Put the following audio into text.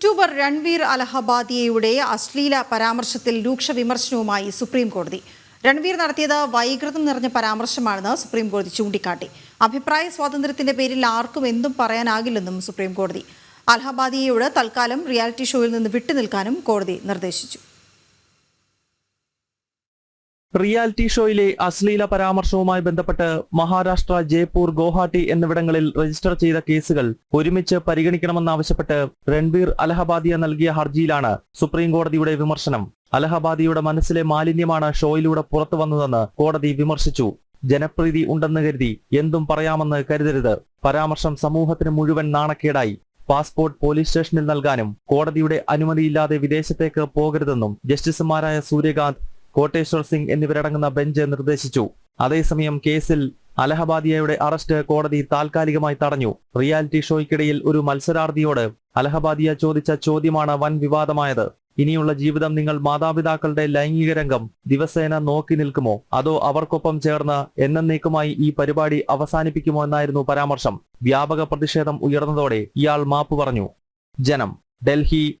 YouTuber Ranveer അലഹബാദിയയുടെ അശ്ലീല പരാമർശത്തിൽ രൂക്ഷ വിമർശനവുമായി സുപ്രീം കോടതി രൺവീർ നടത്തിയത് വൈകൃതം നിറഞ്ഞ പരാമർശമാണെന്ന് സുപ്രീം കോടതി ചൂണ്ടിക്കാട്ടി. അഭിപ്രായ സ്വാതന്ത്ര്യത്തിന്റെ പേരിൽ ആർക്കും എന്തും പറയാനാകില്ലെന്നും സുപ്രീം കോടതി അലഹബാദിയയോട് തൽക്കാലം റിയാലിറ്റി ഷോയിൽ നിന്ന് വിട്ടുനിൽക്കാനും കോടതി നിർദ്ദേശിച്ചു. റിയാലിറ്റി ഷോയിലെ അശ്ലീല പരാമർശവുമായി ബന്ധപ്പെട്ട് മഹാരാഷ്ട്ര ജയ്പൂർ ഗോഹാട്ടി എന്നിവിടങ്ങളിൽ രജിസ്റ്റർ ചെയ്ത കേസുകൾ ഒരുമിച്ച് പരിഗണിക്കണമെന്നാവശ്യപ്പെട്ട് രൺബീർ അലഹബാദിയ നൽകിയ ഹർജിയിലാണ് സുപ്രീം കോടതിയുടെ വിമർശനം. അലഹബാദിയുടെ മനസ്സിലെ മാലിന്യമാണ് ഷോയിലൂടെ പുറത്തു വന്നതെന്ന് കോടതി വിമർശിച്ചു. ജനപ്രീതി ഉണ്ടെന്ന് കരുതി എന്തും പറയാമെന്ന് കരുതരുത്. പരാമർശം സമൂഹത്തിന് മുഴുവൻ നാണക്കേടായി. പാസ്പോർട്ട് പോലീസ് സ്റ്റേഷനിൽ നൽകാനും കോടതിയുടെ അനുമതിയില്ലാതെ വിദേശത്തേക്ക് പോകരുതെന്നും ജസ്റ്റിസുമാരായ സൂര്യകാന്ത് കോട്ടേശ്വർ സിംഗ് എന്നിവരടങ്ങുന്ന ബെഞ്ച് നിർദ്ദേശിച്ചു. അതേസമയം കേസിൽ അലഹബാദിയയുടെ അറസ്റ്റ് കോടതി താൽക്കാലികമായി തടഞ്ഞു. റിയാലിറ്റി ഷോയ്ക്കിടയിൽ ഒരു മത്സരാർത്ഥിയോട് അലഹബാദിയ ചോദിച്ച ചോദ്യമാണ് വൻ വിവാദമായത്. ഇനിയുള്ള ജീവിതം നിങ്ങൾ മാതാപിതാക്കളുടെ ലൈംഗിക രംഗം ദിവസേന നോക്കി നിൽക്കുമോ? അതോ അവർക്കൊപ്പം ചേർന്ന് എന്നേക്കുമായി ഈ പരിപാടി അവസാനിപ്പിക്കുമോ എന്നായിരുന്നു പരാമർശം. വ്യാപക പ്രതിഷേധം ഉയർന്നതോടെ ഇയാൾ മാപ്പ് പറഞ്ഞു. ജനം ഡൽഹി